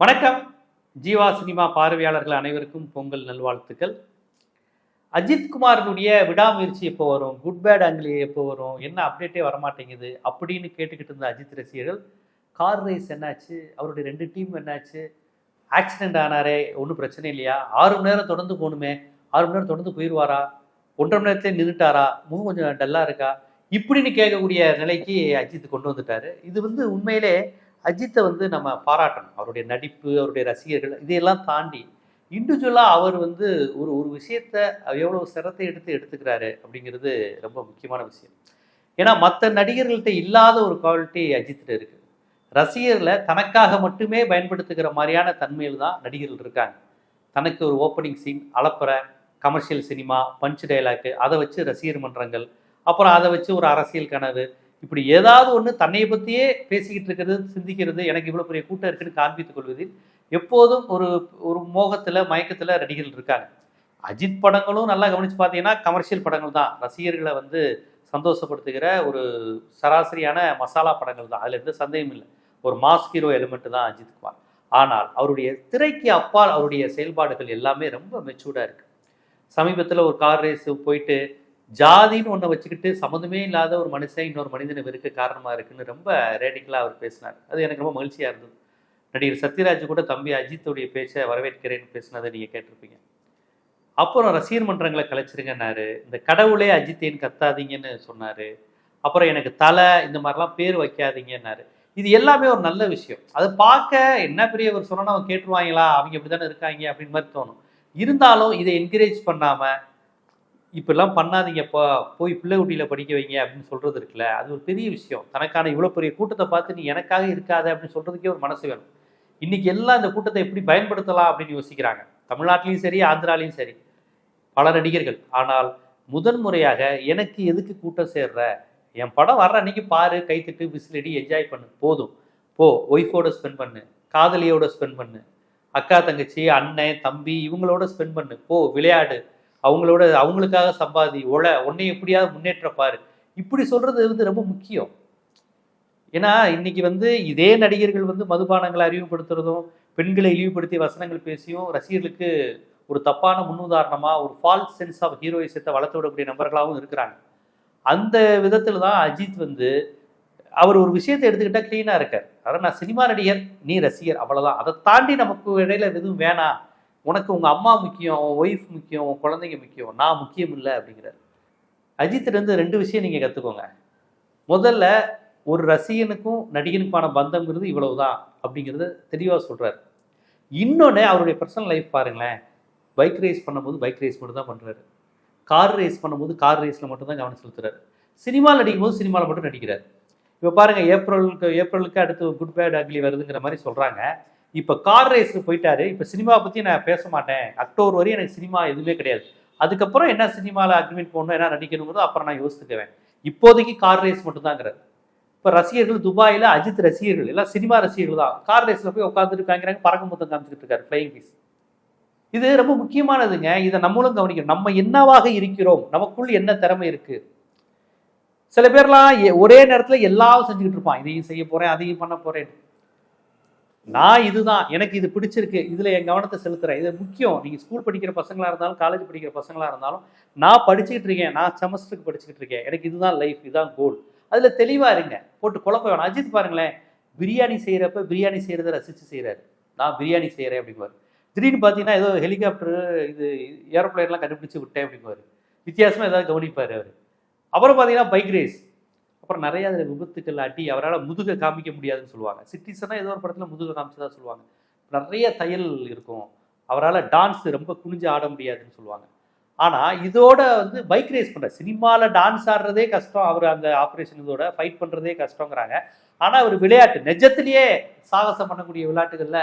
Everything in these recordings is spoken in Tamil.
வணக்கம். ஜீவா சினிமா பார்வையாளர்கள் அனைவருக்கும் பொங்கல் நல்வாழ்த்துக்கள். அஜித் குமாரனுடைய விடாமுயற்சி எப்போ வரும்? குட் பேட் ஆங்கிலி எப்போ வரும்? என்ன அப்டேட்டே வரமாட்டேங்குது? அப்படின்னு கேட்டுக்கிட்டு இருந்த அஜித் ரசிகர்கள் கார் ரேஸ் என்னாச்சு? அவருடைய ரெண்டு டீம் என்னாச்சு? ஆக்சிடென்ட் ஆனாரே ஒன்றும் பிரச்சனை இல்லையா? ஆறு மணி நேரம் தொடர்ந்து போகணுமே. ஆறு மணி நேரம் தொடர்ந்து போயிடுவாரா ஒன்றரை மணி நேரத்தில் நின்றுட்டாரா? முகம் கொஞ்சம் டல்லாக இருக்கா? இப்படின்னு கேட்கக்கூடிய நிலைக்கு அஜித் கொண்டு வந்துட்டார். இது வந்து உண்மையிலே அஜித்தை வந்து நம்ம பாராட்டணும். அவருடைய நடிப்பு அவருடைய ரசிகர்கள் இதையெல்லாம் தாண்டி இண்டிவிஜுவலாக அவர் வந்து ஒரு ஒரு விஷயத்த எவ்வளோ சிரத்தை எடுத்து எடுத்துக்கிறாரு அப்படிங்கிறது ரொம்ப முக்கியமான விஷயம். ஏன்னா மற்ற நடிகர்கள்ட்ட இல்லாத ஒரு குவாலிட்டி அஜித்தில் இருக்குது ரசிகரில் தனக்காக மட்டுமே பயன்படுத்துகிற மாதிரியான தன்மையில் தான் நடிகர்கள் இருக்காங்க. தனக்கு ஒரு ஓப்பனிங் சீன் அளப்புற கமர்ஷியல் சினிமா பஞ்ச் டைலாக்கு அதை வச்சு ரசிகர் மன்றங்கள் அப்புறம் அதை வச்சு ஒரு அரசியல் கனவு இப்படி ஏதாவது ஒன்று தன்னை பற்றியே பேசிக்கிட்டு இருக்கிறது சிந்திக்கிறது எனக்கு இவ்வளோ பெரிய கூட்டம் இருக்குன்னு காண்பித்துக் கொள்வதில் எப்போதும் ஒரு ஒரு மோகத்தில் மயக்கத்தில் நடிகர்கள் இருக்காங்க. அஜித் படங்களும் நல்லா கவனித்து பார்த்தீங்கன்னா கமர்ஷியல் படங்கள் தான். ரசிகர்களை வந்து சந்தோஷப்படுத்துகிற ஒரு சராசரியான மசாலா படங்கள் தான். அதில் எந்த சந்தேகமும் இல்லை. ஒரு மாஸ் ஹீரோ எலிமெண்ட் தான் அஜித் குமார். ஆனால் அவருடைய திரைக்கு அப்பால் அவருடைய செயல்பாடுகள் எல்லாமே ரொம்ப மெச்சூர்டாக இருக்குது சமீபத்தில் ஒரு கார் ரேஸ் போயிட்டு ஜாதின்னு ஒன்றை வச்சுக்கிட்டு சம்மந்தமே இல்லாத ஒரு மனுஷன் இன்னொரு மனிதனை வெறுக்க காரணமாக இருக்குன்னு ரொம்ப ரேடிக்கலாக அவர் பேசினார். அது எனக்கு ரொம்ப மகிழ்ச்சியாக இருந்தது. நடிகர் சத்யராஜ் கூட தம்பி அஜித்துடைய பேச்சை வரவேற்கிறேன்னு பேசினதை நீங்கள் கேட்டிருப்பீங்க. அப்புறம் ரசிகர் மன்றங்களை கலைச்சிருங்கன்னாரு இந்த கடவுளே அஜித்தேன் கத்தாதீங்கன்னு சொன்னார். அப்புறம் எனக்கு தலை இந்த மாதிரிலாம் பேர் வைக்காதீங்கன்னாரு. இது எல்லாமே ஒரு நல்ல விஷயம். அதை பார்க்க என்ன பெரிய ஒரு சொன்னா அவங்க கேட்டுருவாங்களா? அவங்க இப்படி தானே இருக்காங்க அப்படின்னு மாதிரி தோணும். இருந்தாலும் இதை என்கரேஜ் பண்ணாமல் இப்படிலாம் பண்ணாதீங்கப்பா போய் பிள்ளை குட்டியில் படிக்க வைங்க அப்படின்னு சொல்கிறது இருக்குல்ல அது ஒரு பெரிய விஷயம். தனக்கான இவ்வளோ பெரிய கூட்டத்தை பார்த்து நீ எனக்காக இருக்காத அப்படின்னு சொல்கிறதுக்கே ஒரு மனசு வேணும். இன்னைக்கு எல்லாம் இந்த கூட்டத்தை எப்படி பயன்படுத்தலாம் அப்படின்னு யோசிக்கிறாங்க. தமிழ்நாட்டிலையும் சரி ஆந்திராலையும் சரி பல நடிகர்கள். ஆனால் முதன் முறையாக எனக்கு எதுக்கு கூட்டம் சேர்ற? என் படம் வர்ற அன்னைக்கு பாரு கைத்துட்டு விசிலடி என்ஜாய் பண்ணு போதும். போ ஒய்ஃபோட ஸ்பெண்ட் பண்ணு காதலியோட ஸ்பெண்ட் பண்ணு அக்கா தங்கச்சி அண்ணன் தம்பி இவங்களோட ஸ்பெண்ட் பண்ணு போ விளையாடு. அவங்களோட அவங்களுக்காக சம்பாதி உழ உன்னை எப்படியாவது முன்னேற்ற பாரு. இப்படி சொல்றது வந்து ரொம்ப முக்கியம். ஏன்னா இன்னைக்கு வந்து இதே நடிகர்கள் வந்து மதுபானங்களை அறிவுப்படுத்துறதும் பெண்களை இழிவுபடுத்தி வசனங்கள் பேசியும் ரசிகர்களுக்கு ஒரு தப்பான முன்னுதாரணமா ஒரு ஃபால்ஸ் சென்ஸ் ஆஃப் ஹீரோயிசத்தை வளர்த்து விடக்கூடிய நபர்களாகவும் இருக்கிறாங்க. அந்த விதத்தில் தான் அஜித் வந்து அவர் ஒரு விஷயத்தை எடுத்துக்கிட்டால் க்ளீனாக இருக்கார். அதாவது நான் சினிமா நடிகர் நீ ரசிகர் அவ்வளோதான் அதை தாண்டி நமக்கு இடையில எதுவும் வேணாம். உனக்கு உங்கள் அம்மா முக்கியம் உன் ஒய்ஃப் முக்கியம் உன் குழந்தைங்க முக்கியம் நான் முக்கியம் இல்லை அப்படிங்கிறார். அஜித்திலேருந்து ரெண்டு விஷயம் நீங்கள் கற்றுக்கோங்க முதல்ல ஒரு ரசிகனுக்கும் நடிகனுக்கான பந்தங்கிறது இவ்வளவுதான் அப்படிங்கிறத தெளிவாக சொல்கிறார் இன்னொன்று அவருடைய பர்சனல் லைஃப் பாருங்களேன். பைக் ரேஸ் பண்ணும்போது பைக் ரேஸ் மட்டும் தான் பண்ணுறாரு கார் ரேஸ் பண்ணும்போது கார் ரேஸில் மட்டும் தான் கவனம் செலுத்துறாரு. சினிமாவில் நடிக்கும் போது சினிமாவில் மட்டும் நடிக்கிறார். இப்போ பாருங்கள் ஏப்ரலுக்கு ஏப்ரலுக்கு அடுத்து குட் பேட் அக்லி வருதுங்கிற மாதிரி சொல்கிறாங்க இப்போ கார் ரேஸுக்கு போயிட்டாரு. இப்போ சினிமாவை பற்றி நான் பேச மாட்டேன். அக்டோபர் வரையும் எனக்கு சினிமா எதுவுமே கிடையாது. அதுக்கப்புறம் என்ன சினிமாவில் அக்ரிமெண்ட் போடணும் என்ன நடிக்கணுங்கிறதோ அப்புறம் நான் யோசித்துக்குவேன். இப்போதைக்கு கார் ரேஸ் மட்டும்தாங்கிறது இப்போ ரசிகர்கள் துபாயில் அஜித் ரசிகர்கள் எல்லாம் சினிமா ரசிகர்கள் தான். கார் ரேஸில் போய் உட்காந்துருக்காங்கிறாங்க பறக்க மொத்தம் காமிச்சிட்டு இருக்காரு ஃப்ளைங் பீஸ் இது ரொம்ப முக்கியமானதுங்க. இதை நம்மளும் கவனிக்கணும். நம்ம என்னவாக இருக்கிறோம்? நமக்குள் என்ன திறமை இருக்குது சில பேர்லாம் எ- ஒரே நேரத்தில் எல்லாம் செஞ்சுக்கிட்டு இருப்பான். இதையும் செய்ய போகிறேன் அதையும் பண்ண போகிறேன் நான் இதுதான் எனக்கு இது பிடிச்சிருக்கு இதில் என் கவனத்தை செலுத்துகிறேன் இது முக்கியம். நீங்கள் ஸ்கூல் படிக்கிற பசங்களாக இருந்தாலும் காலேஜ் படிக்கிற பசங்களாக இருந்தாலும் நான் படிச்சுக்கிட்டு இருக்கேன் நான் செமஸ்டருக்கு படிச்சுக்கிட்டு இருக்கேன். எனக்கு இதுதான் லைஃப் இதுதான் கோல் அதில் தெளிவாக இருங்க. போட்டு குழப்ப வேணாம். அஜித் பாருங்களேன் பிரியாணி செய்கிறப்ப பிரியாணி செய்கிறத ரசித்து செய்கிறாரு நான் பிரியாணி செய்கிறேன் அப்படிங்குவார். திடீர்னு பார்த்தீங்கன்னா ஏதோ ஹெலிகாப்டர் இது ஏரோப்ளேன்லாம் கண்டுபிடிச்சி விட்டேன் அப்படிங்குவார். வித்தியாசமாக ஏதாவது கவனிப்பார் அவர். அப்புறம் பார்த்தீங்கன்னா பைக் ரேஸ் அப்புறம் நிறைய அதில் விபத்துக்கள் அடி அவரால் முதுகை காமிக்க முடியாதுன்னு சொல்லுவாங்க. சிட்டிசனாக ஏதோ ஒரு படத்தில் முதுகை காமிச்சதா சொல்லுவாங்க. நிறைய தையல் இருக்கும். அவரால் டான்ஸ் ரொம்ப குனிஞ்சு ஆட முடியாதுன்னு சொல்லுவாங்க. ஆனால் இதோட வந்து பைக் ரேஸ் பண்ணுற சினிமாவில் டான்ஸ் ஆடுறதே கஷ்டம். அவர் அந்த ஆப்ரேஷன் இதோட ஃபைட் பண்ணுறதே கஷ்டங்கிறாங்க. ஆனால் அவர் விளையாட்டு நெஜத்திலேயே சாகசம் பண்ணக்கூடிய விளையாட்டுகளில்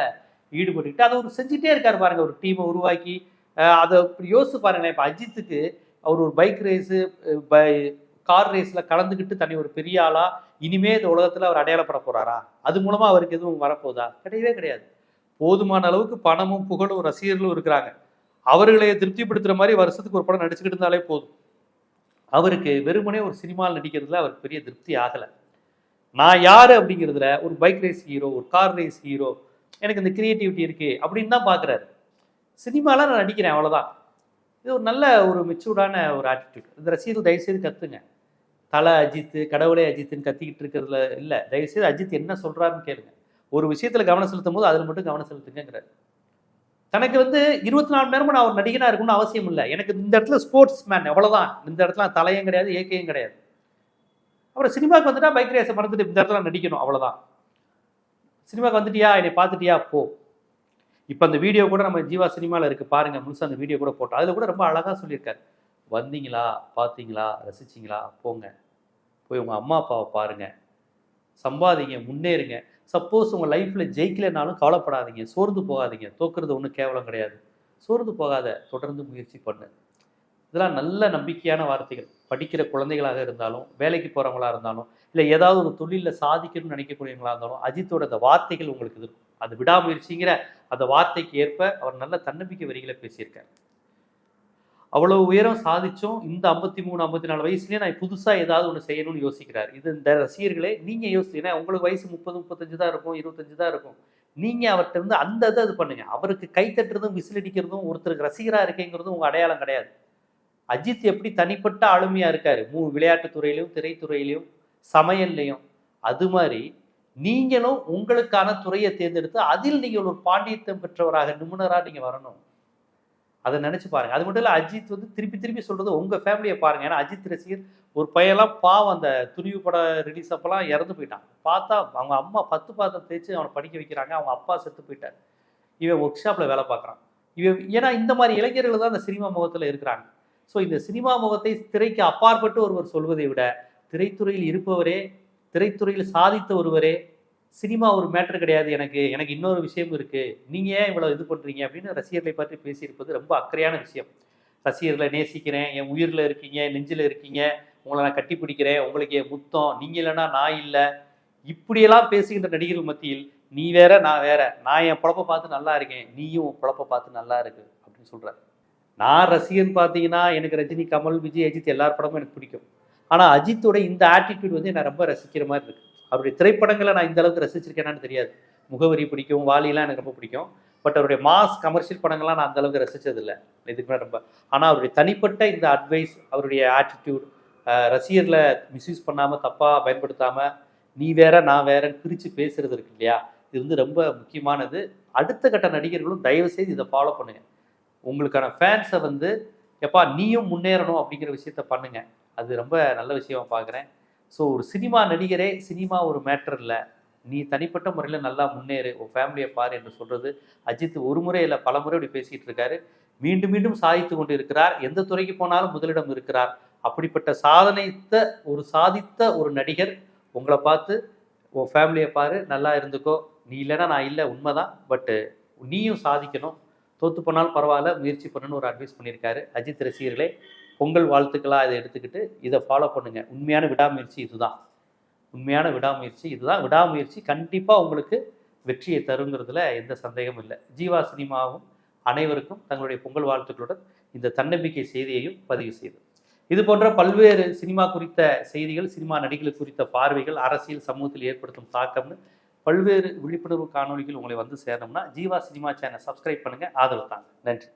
ஈடுபட்டுக்கிட்டு அதை ஒரு செஞ்சுட்டே இருக்கார் பாருங்க. ஒரு டீமை உருவாக்கி அதை யோசிச்சு பாருங்களேன். இப்போ அஜித்துக்கு அவர் ஒரு பைக் ரேஸு கார் ரேஸில் கலந்துக்கிட்டு தனி ஒரு பெரிய ஆளா இனிமே இந்த உலகத்தில் அவர் அடையாளப்பட போறாரா? அது மூலமா அவருக்கு எதுவும் வரப்போதா? கிடையவே கிடையாது. போதுமான அளவுக்கு பணமும் புகழும் ரசிகர்களும் இருக்கிறாங்க. அவர்களை திருப்திப்படுத்துகிற மாதிரி வருஷத்துக்கு ஒரு படம் நடிச்சுக்கிட்டு இருந்தாலே போதும். அவருக்கு வெறுமனே ஒரு சினிமாவில் நடிக்கிறதுல அவருக்கு பெரிய திருப்தி ஆகலை. நான் யார் அப்படிங்கிறதுல ஒரு பைக் ரேஸ் ஹீரோ ஒரு கார் ரேஸ் ஹீரோ எனக்கு இந்த கிரியேட்டிவிட்டி இருக்குது அப்படின்னு தான் பார்க்குறாரு சினிமாலாம் நான் நடிக்கிறேன் அவ்வளோதான் இது ஒரு நல்ல ஒரு மெச்சூர்டான ஒரு ஆட்டிடியூட் இந்த ரசிகர்கள் தயவுசெய்து கற்றுங்க தலை அஜித்து கடவுளே அஜித்துன்னு கத்திக்கிட்டு இருக்கிறதுல இல்லை. தயவுசெய்து அஜித் என்ன சொல்கிறாருன்னு கேளுங்க. ஒரு விஷயத்தில் கவனம் செலுத்தும் போது அதில் மட்டும் கவனம் செலுத்துங்கிறார் தனக்கு வந்து இருபத்தி நாலு நேரமும் நான் ஒரு நடிகனாக இருக்கணும்னு அவசியம் இல்லை. எனக்கு இந்த இடத்துல ஸ்போர்ட்ஸ் மேன் எவ்வளவுதான் இந்த இடத்துல தலையும் கிடையாது ஏக்கையும் கிடையாது. அப்புறம் சினிமாவுக்கு வந்துட்டா பைக் ரேஸை மறந்துட்டு இந்த இடத்துல நடிக்கணும் அவ்வளோதான் சினிமாவுக்கு வந்துட்டியா? என்னை பார்த்துட்டியா? போ. இப்போ அந்த வீடியோ கூட நம்ம ஜீவா சினிமாவில் இருக்குது பாருங்கள் முழுசாக அந்த வீடியோ கூட போட்டோம். அதில் கூட ரொம்ப அழகாக சொல்லியிருக்காரு. வந்தீங்களா? பார்த்தீங்களா ரசிச்சிங்களா? போங்க. போய் உங்கள் அம்மா அப்பாவை பாருங்க. சம்பாதிங்க முன்னேறுங்க. சப்போஸ் உங்கள் லைஃப்பில் ஜெயிக்கலைனாலும் கவலைப்படாதீங்க. சோர்ந்து போகாதீங்க. தோக்குறது ஒன்றும் கேவலம் கிடையாது. சோர்ந்து போகாத. தொடர்ந்து முயற்சி பண்ணு. இதெல்லாம் நல்ல நம்பிக்கையான வார்த்தைகள். படிக்கிற குழந்தைகளாக இருந்தாலும் வேலைக்கு போகிறவங்களா இருந்தாலும் இல்லை ஏதாவது ஒரு தொழிலில் சாதிக்கணும்னு நினைக்கக்கூடியவங்களா இருந்தாலும் அஜித்தோட அந்த வார்த்தைகள் உங்களுக்கு இது இருக்கும் அது விடாமுயற்சிங்கிற அந்த வார்த்தைக்கு ஏற்ப அவர் நல்ல தன்னம்பிக்கை வரிகளை பேசியிருக்கார். அவ்வளவு உயரம் சாதிச்சும். இந்த ஐம்பத்தி மூணு ஐம்பத்தி நாலு வயசுலயே நான் புதுசா ஏதாவது ஒன்று செய்யணும்னு யோசிக்கிறார். இது இந்த ரசிகர்களே நீங்க யோசிச்சீங்கன்னா உங்களுக்கு வயசு முப்பது முப்பத்தஞ்சு தான் இருக்கும் இருபத்தஞ்சு தான் இருக்கும். நீங்க அவர்கிட்ட இருந்து அந்த இதை இது பண்ணுங்க. அவருக்கு கை தட்டுறதும் விசில் அடிக்கிறதும் ஒருத்தருக்கு ரசிகரா இருக்கேங்கிறதும் உங்க அடையாளம் கிடையாது. அஜித் எப்படி தனிப்பட்ட ஆளுமையா இருக்காரு? மூ விளையாட்டுத்துறையிலையும் துறையிலும் சமையல்லையும். அது மாதிரி நீங்களும் உங்களுக்கான துறையை தேர்ந்தெடுத்து அதில் நீங்கள் ஒரு பாண்டியத்தம் பெற்றவராக நிபுணராக நீங்கள் வரணும். அதை நினச்சி பாருங்க. அது மட்டும் இல்லை அஜித் வந்து திருப்பி திருப்பி சொல்கிறது உங்கள் ஃபேமிலியை பாருங்கள் ஏன்னா அஜித் ரசிகர் ஒரு பையெல்லாம் பாவம் அந்த துணிவு படம் ரிலீஸ் அப்போலாம் இறந்து போயிட்டான். பார்த்தா அவங்க அம்மா பத்து பாத்திரம் தேய்ச்சி அவனை படிக்க வைக்கிறாங்க. அவங்க அப்பா செத்து போயிட்டார். இவன் ஒர்க் ஷாப்பில் வேலை பார்க்குறான். இவன் ஏன்னா இந்த மாதிரி இளைஞர்கள் தான் இந்த சினிமா முகத்தில் இருக்கிறாங்க. ஸோ இந்த சினிமா முகத்தை திரைக்கு அப்பாற்பட்டு ஒருவர் சொல்வதை விட திரைத்துறையில் இருப்பவரே திரைத்துறையில் சாதித்த ஒருவரே சினிமா ஒரு மேட்டர் கிடையாது. எனக்கு எனக்கு இன்னொரு விஷயம் இருக்குது நீங்கள் ஏன் இவ்வளோ இது பண்ணுறீங்க அப்படின்னு ரசிகர்களை பற்றி பேசியிருப்பது ரொம்ப அக்கறையான விஷயம். ரசிகர்களை நேசிக்கிறேன். என் உயிரில் இருக்கீங்க நெஞ்சில் இருக்கீங்க. உங்களை நான் கட்டி பிடிக்கிறேன். உங்களுக்கு என் முத்தம். நீங்கள் இல்லைன்னா நான் இல்லை. இப்படியெல்லாம் பேசுகின்ற நடிகர்கள் மத்தியில் நீ வேற நான் வேற. நான் என் பொழப்ப பார்த்து நல்லா இருக்கேன். நீயும் உன் பார்த்து நல்லா இருக்கு அப்படின்னு சொல்கிறார் நான் ரசிகன் பார்த்தீங்கன்னா எனக்கு ரஜினி கமல் விஜய் அஜித் எல்லார் படமும் எனக்கு பிடிக்கும். ஆனால் அஜித்தோட இந்த ஆட்டிடியூட் வந்து நான் ரொம்ப ரசிக்கிற மாதிரி இருக்குது அவருடைய திரைப்படங்களை நான் இந்த அளவுக்கு ரசிச்சிருக்கேனான்னு தெரியாது. முகவரி பிடிக்கும் வாலிலாம் எனக்கு ரொம்ப பிடிக்கும். பட் அவருடைய மாஸ் கமர்ஷியல் படங்கள்லாம் நான் அந்த அளவுக்கு ரசிச்சதில்லை. இதுக்கு மேலே ரொம்ப. ஆனால் அவருடைய தனிப்பட்ட இந்த அட்வைஸ் அவருடைய ஆட்டிடியூட் ரசிகர்களை மிஸ்யூஸ் பண்ணாமல் தப்பாக பயன்படுத்தாமல் நீ வேற நான் வேறன்னு பிரித்து பேசுறது இருக்கு இல்லையா? இது வந்து ரொம்ப முக்கியமானது. அடுத்த கட்ட நடிகர்களும் தயவுசெய்து இதை ஃபாலோ பண்ணுங்க. உங்களுக்கான ஃபேன்ஸை வந்து எப்பா நீயும் முன்னேறணும் அப்படிங்கிற விஷயத்த பண்ணுங்க. அது ரொம்ப நல்ல விஷயமா பார்க்குறேன். ஸோ ஒரு சினிமா நடிகரே சினிமா ஒரு மேட்டர் இல்லை. நீ தனிப்பட்ட முறையில் நல்லா முன்னேறு உன் ஃபேமிலியை பாரு என்று சொல்கிறது அஜித் ஒரு முறை இல்லை பல முறை இப்படி பேசிகிட்டு இருக்காரு. மீண்டும் மீண்டும் சாதித்து கொண்டு இருக்கிறார் எந்த துறைக்கு போனாலும் முதலிடம் இருக்கிறார். அப்படிப்பட்ட சாதனைத்த ஒரு சாதித்த ஒரு நடிகர் உங்களை பார்த்து உன் ஃபேமிலியை பாரு நல்லா இருந்துக்கோ. நீ இல்லைன்னா நான் இல்லை உண்மைதான். பட்டு நீயும் சாதிக்கணும். தோத்து போனாலும் பரவாயில்ல முயற்சி பண்ணணும்னு ஒரு அட்வைஸ் பண்ணியிருக்காரு அஜித் ரசிகர்களே. பொங்கல் வாழ்த்துக்களாக இதை எடுத்துக்கிட்டு இதை ஃபாலோ பண்ணுங்க. உண்மையான விடாமுயற்சி இதுதான். உண்மையான விடாமுயற்சி இதுதான். விடாமுயற்சி கண்டிப்பாக உங்களுக்கு வெற்றியை தருங்கிறதுல எந்த சந்தேகமும் இல்லை. ஜீவா சினிமாவும் அனைவருக்கும் தங்களுடைய பொங்கல் வாழ்த்துக்களுடன் இந்த தன்னம்பிக்கை செய்தியையும் பதிவு செய்து. இது போன்ற பல்வேறு சினிமா குறித்த செய்திகள் சினிமா நடிகர்கள் குறித்த பார்வைகள் அரசியல் சமூகத்தில் ஏற்படுத்தும் தாக்கம்னு பல்வேறு விழிப்புணர்வு காணொளிகள் உங்களை வந்து சேரணும்னா ஜீவா சினிமா சேனல் சப்ஸ்கிரைப் பண்ணுங்க. ஆதரவு தாங்க. நன்றி.